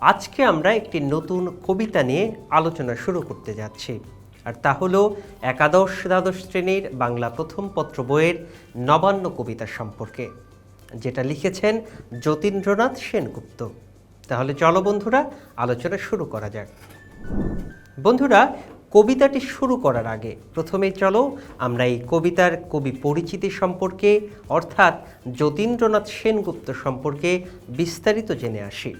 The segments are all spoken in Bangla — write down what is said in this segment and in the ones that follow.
আজকে আমরা একটি নতুন কবিতা নিয়ে আলোচনা শুরু করতে যাচ্ছি। আর তা হলো একাদশ দ্বাদশ শ্রেণির বাংলা প্রথম পত্র বইয়ের নবান্ন কবিতা সম্পর্কে, যেটা লিখেছেন যতীন্দ্রনাথ সেনগুপ্ত। তাহলে চলো বন্ধুরা, আলোচনা শুরু করা যাক। বন্ধুরা, কবিতাটি শুরু করার আগে প্রথমে চলো আমরা এই কবিতার কবি পরিচিতি সম্পর্কে, অর্থাৎ যতীন্দ্রনাথ সেনগুপ্ত সম্পর্কে বিস্তারিত জেনে আসি।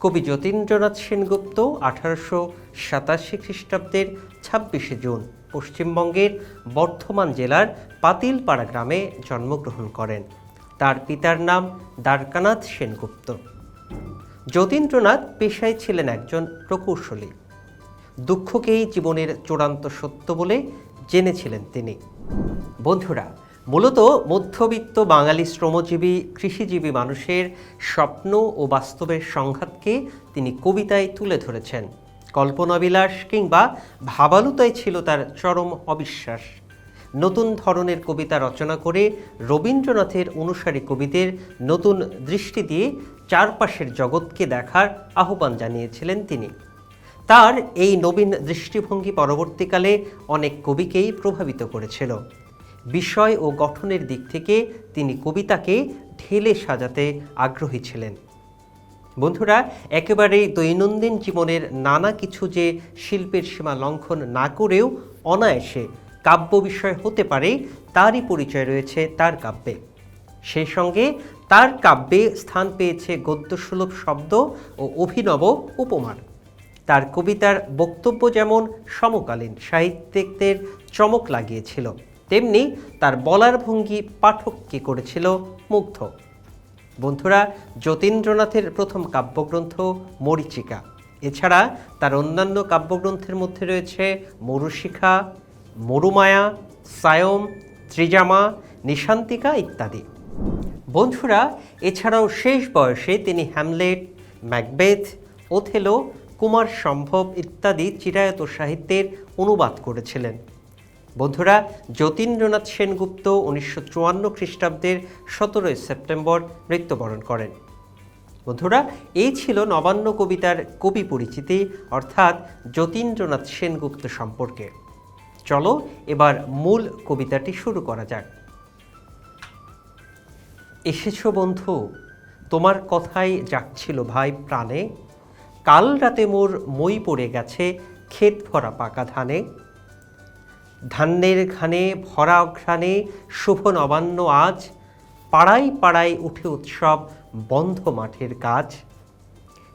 কবি যতীন্দ্রনাথ সেনগুপ্ত আঠারোশো সাতাশি খ্রিস্টাব্দের ছাব্বিশে জুন পশ্চিমবঙ্গের বর্ধমান জেলার পাতিলপাড়া গ্রামে জন্মগ্রহণ করেন। তার পিতার নাম দ্বারকানাথ সেনগুপ্ত। যতীন্দ্রনাথ পেশায় ছিলেন একজন প্রকৌশলী। দুঃখকেই জীবনের চূড়ান্ত সত্য বলে জেনেছিলেন তিনি। বন্ধুরা মূলত মধ্যবিত্ত বাঙালি শ্রমজীবী, কৃষিজীবী মানুষের স্বপ্ন ও বাস্তবের সংঘাতকে তিনি কবিতায় তুলে ধরেছেন। কল্পনাবিলাস কিংবা ভাবালুতাই ছিল তার চরম অবিশ্বাস। নতুন ধরনের কবিতা রচনা করে রবীন্দ্রনাথের অনুসারী কবিদের নতুন দৃষ্টি দিয়ে চারপাশের জগৎকে দেখার আহ্বান জানিয়েছিলেন তিনি। তার এই নবীন দৃষ্টিভঙ্গি পরবর্তীকালে অনেক কবিকেই প্রভাবিত করেছিল। বিষয় ও গঠনের দিক থেকে তিনি কবিতাকে ঢেলে সাজাতে আগ্রহী ছিলেন। বন্ধুরা একেবারেই দৈনন্দিন জীবনের নানা কিছু যে শিল্পের সীমা লঙ্ঘন না করেও অনায়াসে কাব্য বিষয় হতে পারে, তারই পরিচয় রয়েছে তার কাব্যে। সেই সঙ্গে তার কাব্যে স্থান পেয়েছে গদ্যসুলভ শব্দ ও অভিনব উপমান তার কবিতার বক্তব্য যেমন সমকালীন সাহিত্যিকদের চমক লাগিয়েছিল তেমনি তার বলার ভঙ্গি পাঠককে করেছিল মুগ্ধ। বন্ধুরা, যতীন্দ্রনাথের প্রথম কাব্যগ্রন্থ মরিচিকা। এছাড়া তার অন্যান্য কাব্যগ্রন্থের মধ্যে রয়েছে মরুশিখা, মরুমায়া, সায়ম, ত্রিজামা, নিশান্তিকা ইত্যাদি। বন্ধুরা, এছাড়াও শেষ বয়সে তিনি হ্যামলেট, ম্যাকবেথ, ওথেলো, কুমার সম্ভব ইত্যাদি চিরায়ত সাহিত্যের অনুবাদ করেছিলেন। বন্ধুরা, যতীন্দ্রনাথ সেনগুপ্ত উনিশশো চুয়ান্ন খ্রিস্টাব্দের সতেরোই সেপ্টেম্বর মৃত্যুবরণ করেন। বন্ধুরা, এই ছিল নবান্ন কবিতার কবি পরিচিতি, অর্থাৎ যতীন্দ্রনাথ সেনগুপ্ত সম্পর্কে। চলো, এবার মূল কবিতাটি শুরু করা যাক। এসেছ বন্ধু, তোমার কথাই যাচ্ছিল ভাই প্রাণে, কাল রাতে মোর মই পড়ে গেছে ক্ষেত ভরা পাকা ধানে ধান্যের ঘানে ভরা অঘ্রাণে শুভ নবান্ন আজ, পাড়ায় পাড়ায় উঠে উৎসব, বন্ধ মাঠের কাজ।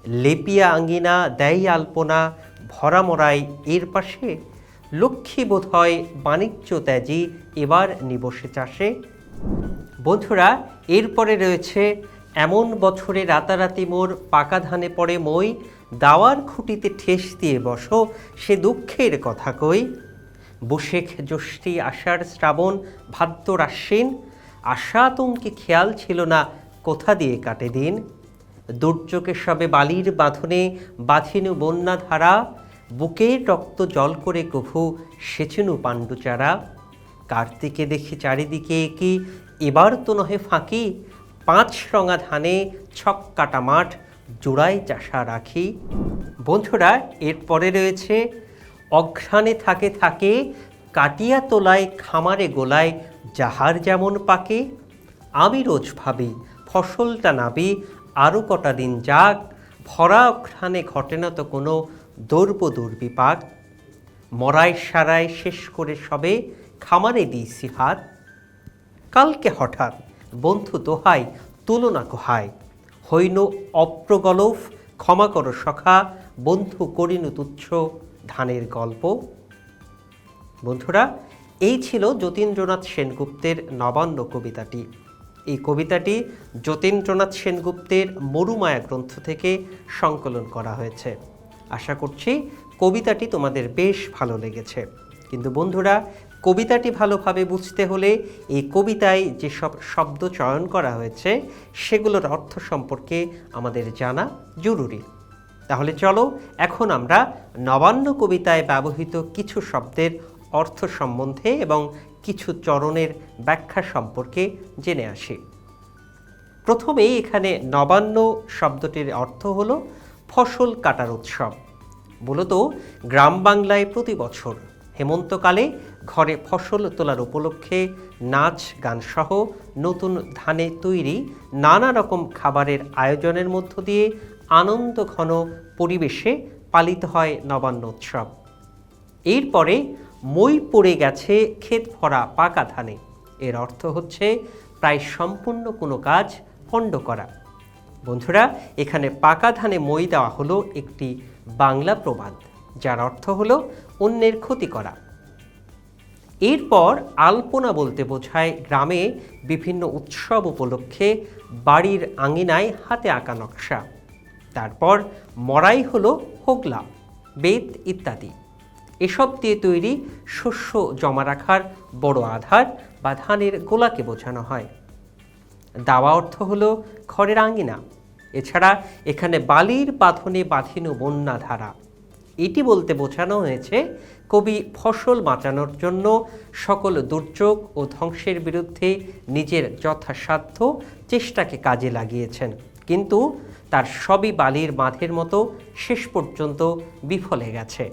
লেপিয়া আঙ্গিনা দেয় আলপনা, ভরা মরাই এর পাশে, লক্ষ্মী বোধ হয় বাণিজ্য ত্যাজি, এবার নিবসে চাষে। বন্ধুরা এরপরে রয়েছে, এমন বছরে রাতারাতি মোর পাকা ধানে পড়ে মই, দাওয়ার খুঁটিতে ঠেস দিয়ে বসো, সে দুঃখের কথা কই। বসেখ জ্যৈষ্ঠী আষাঢ় শ্রাবণ ভাদ্র রাশ্বিন আশা আতঙ্কে খেয়াল ছিল না, কোথা দিয়ে কাটে দিন? দুর্যোগে সবে বালির বাঁধনে বাঁধিনু বন্যা ধারা বুকের রক্ত জল করে কভু সেচনু পাণ্ডুচারা। কার্তিকে দেখি চারিদিকে কি এবার তো নহে ফাঁকি, পাঁচ রঙা ধানে ছক কাটা মাঠ, জোড়ায় চাষা রাখি। বন্ধুরা, এরপরে রয়েছে অঘ্রাণে থাকে থাকে কাটিয়া তোলায়, খামারে গোলায়, যাহার যেমন পাকে, আমি রোজ ভাবি, ফসলটা নাবি আরও কটা দিন যাক, ভরা অঘ্রাণে ঘটে না তো কোনো দর্ব দুর্বিপাক। মরাই সারায় শেষ করে সবে খামারে দিয়েছি হাত। কালকে হঠাৎ বন্ধু দোহাই তুলনা কোহায় হইন অপ্রগলভ, ক্ষমা করো সখা, বন্ধু করিনু তুচ্ছ। ধানের গল্প। বন্ধুরা, এই ছিল যতীন্দ্রনাথ সেনগুপ্তের নবান্ন কবিতাটি। এই কবিতাটি যতীন্দ্রনাথ সেনগুপ্তের মরুমায়া গ্রন্থ থেকে সংকলন করা হয়েছে। আশা করছি কবিতাটি তোমাদের বেশ ভালো লেগেছে। কিন্তু বন্ধুরা, কবিতাটি ভালোভাবে বুঝতে হলে এই কবিতায় যেসব শব্দ চয়ন করা হয়েছে, সেগুলোর অর্থ সম্পর্কে আমাদের জানা জরুরি। তাহলে চলো, এখন আমরা নবান্ন কবিতায় ব্যবহৃত কিছু শব্দের অর্থ সম্বন্ধে এবং কিছু চরণের ব্যাখ্যা সম্পর্কে জেনে আসি। প্রথমেই এখানে নবান্ন শব্দটির অর্থ হল ফসল কাটার উৎসব। মূলত গ্রাম বাংলায় প্রতি বছর হেমন্তকালে ঘরে ফসল তোলার উপলক্ষে নাচ গান সহ নতুন ধানে তৈরি নানা রকম খাবারের আয়োজনের মধ্য দিয়ে আনন্দ ঘন পরিবেশে পালিত হয় নবান্ন উৎসব। এরপরে মই পড়ে গেছে ক্ষেত ভরা পাকা ধানে। এর অর্থ হচ্ছে প্রায় সম্পূর্ণ কোনো কাজ পণ্ড করা। বন্ধুরা, এখানে পাকা ধানে মই দেওয়া হলো একটি বাংলা প্রবাদ, যার অর্থ হলো অন্যের ক্ষতি করা। এরপর আলপনা বলতে বোঝায় গ্রামে বিভিন্ন উৎসব উপলক্ষে বাড়ির আঙিনায় হাতে আঁকা নকশা। তারপর মরাই হলো হোগলা, বেত ইত্যাদি। এসব দিয়ে তৈরি শস্য জমা রাখার বড় আধার বা ধানের গোলাকে বোঝানো হয়। দাওয়া অর্থ হলো ঘরের আঙ্গিনা এছাড়া এখানে বালির বাঁধনে বাঁধিনো বন্যা ধারা এটি বলতে বোঝানো হয়েছে কবি ফসল বাঁচানোর জন্য সকল দুর্যোগ ও ধ্বংসের বিরুদ্ধে নিজের যথাসাধ্য চেষ্টাকে কাজে লাগিয়েছেন। কিন্তু তার সবই বালির বাঁধের মতো শেষ পর্যন্ত বিফলে গেছে।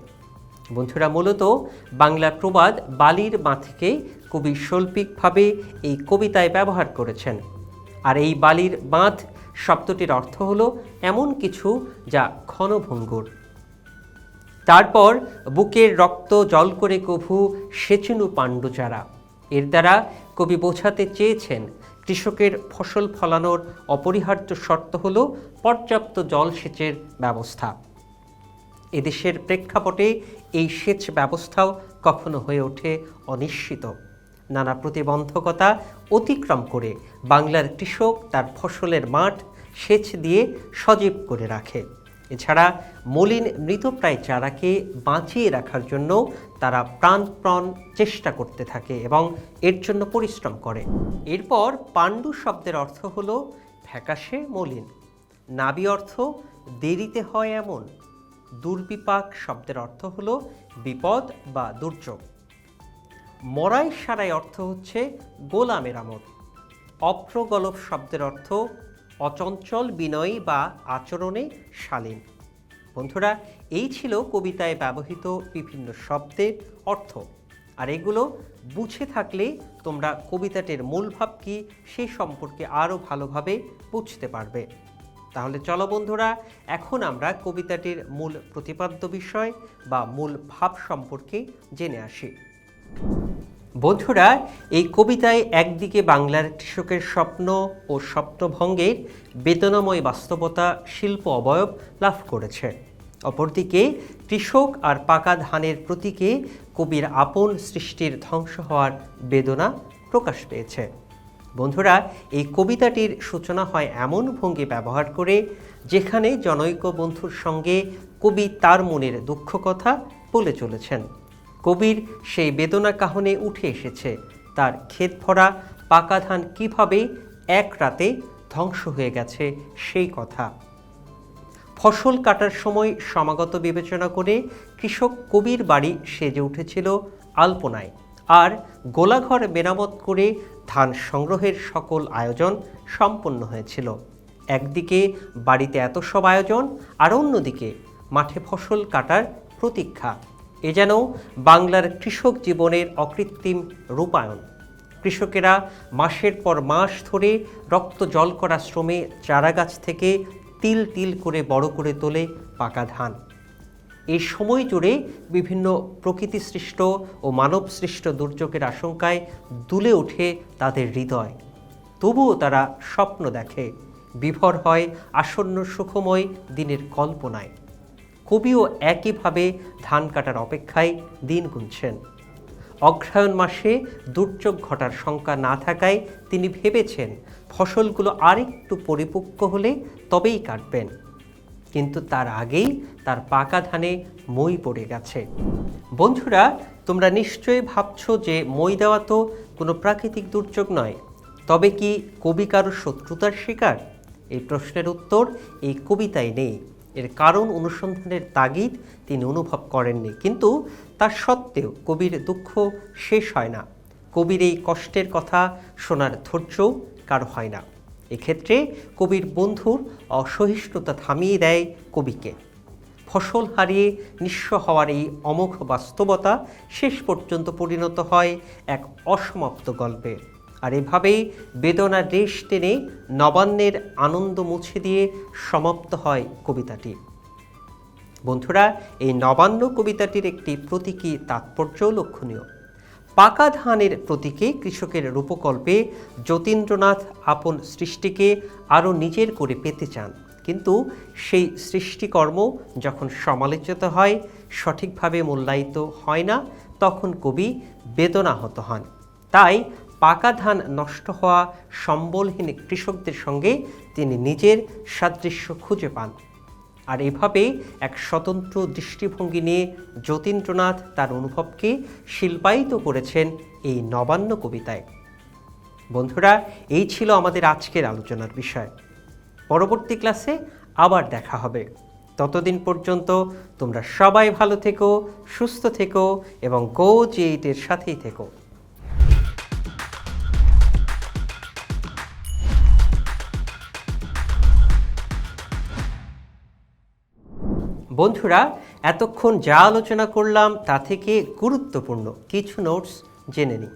বন্ধুরা, মূলত বাংলা প্রবাদ বালির বাঁধকে কবি শৈল্পিকভাবে এই কবিতায় ব্যবহার করেছেন। আর এই বালির বাঁধ শব্দটির অর্থ হল এমন কিছু যা ক্ষণভঙ্গুর তারপর বুকের রক্ত জল করে কভু সেচনু পাণ্ডুচারা। এর দ্বারা কবি বোঝাতে চেয়েছেন কৃষকের ফসল ফলানোর অপরিহার্য শর্ত হল পর্যাপ্ত জলসেচের ব্যবস্থা। এদেশের প্রেক্ষাপটে এই সেচ ব্যবস্থাও কখনো হয়ে ওঠে অনিশ্চিত। নানা প্রতিবন্ধকতা অতিক্রম করে বাংলার কৃষক তার ফসলের মাঠ সেচ দিয়ে সজীব করে রাখে। এছাড়া মলিন মৃতপ্রায় চারাকে বাঁচিয়ে রাখার জন্য তারা প্রাণপ্রণ চেষ্টা করতে থাকে এবং এর জন্য পরিশ্রম করে। এরপর পাণ্ডু শব্দের অর্থ হল ফ্যাকাশে মলিন। নাবি অর্থ দেরিতে হয় এমন। দুর্বিপাক শব্দের অর্থ হল বিপদ বা দুর্যোগ। মরাই সারাই অর্থ হচ্ছে গোলা মেরামত অপ্রগলভ শব্দের অর্থ অচঞ্চল বিনয়ী বা আচরণে শালীন। বন্ধুরা এই ছিল কবিতায় ব্যবহৃত বিভিন্ন শব্দের অর্থ। আর এগুলো বুঝে থাকলে তোমরা কবিতাটির মূল ভাব কি সেই সম্পর্কে আরও ভালোভাবে বুঝতে পারবে। তাহলে চলো বন্ধুরা, এখন আমরা কবিতাটির মূল প্রতিপাদ্য বিষয় বা মূল ভাব সম্পর্কে জেনে আসি। বন্ধুরা, এই কবিতায় একদিকে বাংলার কৃষকের স্বপ্ন ও স্বপ্নভঙ্গের বেদনাময় বাস্তবতা শিল্প অবয়ব লাভ করেছে। অপরদিকে কৃষক আর পাকা ধানের প্রতীকে কবির আপন সৃষ্টির ধ্বংস হওয়ার বেদনা প্রকাশ পেয়েছে। বন্ধুরা, এই কবিতাটির সূচনা হয় এমন ভঙ্গি ব্যবহার করে যেখানে জনৈক বন্ধুর সঙ্গে কবি তার মনের দুঃখ কথা বলে চলেছেন। কবির সেই বেদনা কাহনে উঠে এসেছে। তার ক্ষেত ভরা পাকা ধান কীভাবে এক রাতে ধ্বংস হয়ে গেছে সেই কথা। ফসল কাটার সময় সমাগত বিবেচনা করে কৃষক কবির বাড়ি সেজে উঠেছিল আলপনায়। আর গোলাঘর মেরামত করে ধান সংগ্রহের সকল আয়োজন সম্পন্ন হয়েছিল। একদিকে বাড়িতে এত সব আয়োজন, আর অন্যদিকে মাঠে ফসল কাটার প্রতীক্ষা। এ যেন বাংলার কৃষক জীবনের অকৃত্রিম রূপায়ণ। কৃষকেরা মাসের পর মাস ধরে রক্ত জল করা শ্রমে চারাগাছ থেকে তিল তিল করে বড় করে তোলে পাকা ধান। এই সময় জুড়ে বিভিন্ন প্রকৃতি সৃষ্ট ও মানব সৃষ্ট দুর্যোগের আশঙ্কায় দুলে ওঠে তাদের হৃদয়। তবুও তারা স্বপ্ন দেখে, বিভর হয় আসন্ন সুখময় দিনের কল্পনায়। কবিও একইভাবে ধান কাটার অপেক্ষায় দিন গুনছেন। অগ্রহায়ণ মাসে দুর্যোগ ঘটার শঙ্কা না থাকায় তিনি ভেবেছেন ফসলগুলো আরেকটু পরিপক্ক হলে তবেই কাটবেন। কিন্তু তার আগেই তার পাকা ধানে মই পড়ে গেছে। বন্ধুরা, তোমরা নিশ্চয়ই ভাবছ যে মই দেওয়া তো কোনো প্রাকৃতিক দুর্যোগ নয়। তবে কি কবি কারও শত্রুতার শিকার? এই প্রশ্নের উত্তর এই কবিতায় নেই। এর কারণ অনুসন্ধানের তাগিদ তিনি অনুভব করেননি। কিন্তু তা সত্ত্বেও কবির দুঃখ শেষ হয় না। কবির এই কষ্টের কথা শোনার ধৈর্যও কারও হয় না। এক্ষেত্রে কবির বন্ধুর অসহিষ্ণুতা থামিয়ে দেয় কবিকে। ফসল হারিয়ে নিঃস্ব হওয়ার এই অমোঘ বাস্তবতা শেষ পর্যন্ত পরিণত হয় এক অসমাপ্ত গল্পে। আর এভাবেই বেদনা রেশ টেনে নবান্নের আনন্দ মুছে দিয়ে সমাপ্ত হয় কবিতাটি। বন্ধুরা, এই নবান্ন কবিতাটির একটি প্রতীকী তাৎপর্যও লক্ষণীয়। পাকা ধানের প্রতীকে কৃষকের রূপকল্পে যতীন্দ্রনাথ আপন সৃষ্টিকে আরও নিজের করে পেতে চান। কিন্তু সেই সৃষ্টিকর্ম যখন সমালোচিত হয়, সঠিকভাবে মূল্যায়িত হয় না, তখন কবি বেদনাহত হন। তাই পাকা ধান নষ্ট হওয়া সম্বলহীন কৃষকদের সঙ্গে তিনি নিজের সাদৃশ্য খুঁজে পান। আর এভাবেই এক স্বতন্ত্র দৃষ্টিভঙ্গি নিয়ে যতীন্দ্রনাথ তার অনুভবকে শিল্পায়িত করেছেন এই নবান্ন কবিতায়। বন্ধুরা, এই ছিল আমাদের আজকের আলোচনার বিষয়। পরবর্তী ক্লাসে আবার দেখা হবে। ততদিন পর্যন্ত তোমরা সবাই ভালো থেকো, সুস্থ থেকো এবং গো জি এইটের সাথেই থেকো। বন্ধুরা, এতক্ষণ যা আলোচনা করলাম তা থেকে গুরুত্বপূর্ণ কিছু নোটস জেনে নিই।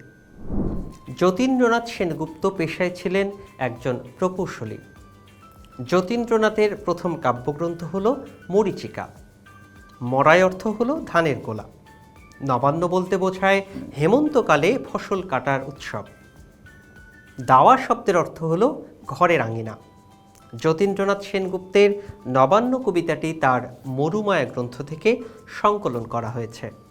যতীন্দ্রনাথ সেনগুপ্ত পেশায় ছিলেন একজন প্রকৌশলী। যতীন্দ্রনাথের প্রথম কাব্যগ্রন্থ হল মরিচিকা। মরাই অর্থ হল ধানের গোলা। নবান্ন বলতে বোঝায় হেমন্তকালে ফসল কাটার উৎসব। দাওয়া শব্দের অর্থ হল ঘরের আঙিনা। যতীন্দ্রনাথ সেনগুপ্তের নবান্ন কবিতাটি তার মরুমায়া গ্রন্থ থেকে সংকলন করা হয়েছে।